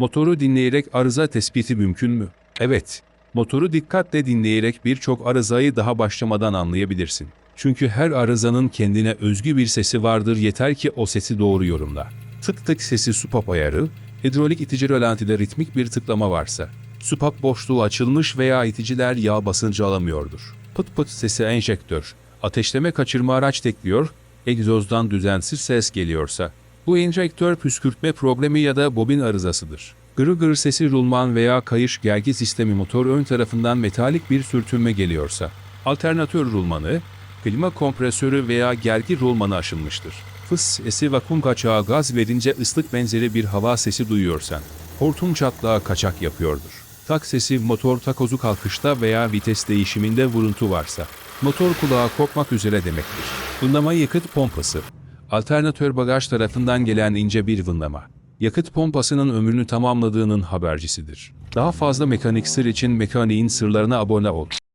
Motoru dinleyerek arıza tespiti mümkün mü? Evet. Motoru dikkatle dinleyerek birçok arızayı daha başlamadan anlayabilirsin. Çünkü her arızanın kendine özgü bir sesi vardır yeter ki o sesi doğru yorumla. Tık tık sesi supap ayarı, hidrolik itici rölantide ritmik bir tıklama varsa, supap boşluğu açılmış veya iticiler yağ basıncı alamıyordur. Pıt pıt sesi enjektör, ateşleme kaçırma araç tekliyor, egzozdan düzensiz ses geliyorsa, bu enjektör püskürtme problemi ya da bobin arızasıdır. Gırı gırı sesi rulman veya kayış gergi sistemi motor ön tarafından metalik bir sürtünme geliyorsa, alternatör rulmanı, klima kompresörü veya gergi rulmanı aşınmıştır. Fıs sesi vakum kaçağı gaz verince ıslık benzeri bir hava sesi duyuyorsan, hortum çatlağı kaçak yapıyordur. Tak sesi motor takozu kalkışta veya vites değişiminde vuruntu varsa, motor kulağı kopmak üzere demektir. Vınlama yakıt pompası, alternatör bagaj tarafından gelen ince bir vınlama. Yakıt pompasının ömrünü tamamladığının habercisidir. Daha fazla mekanik sır için mekaniğin sırlarına abone ol.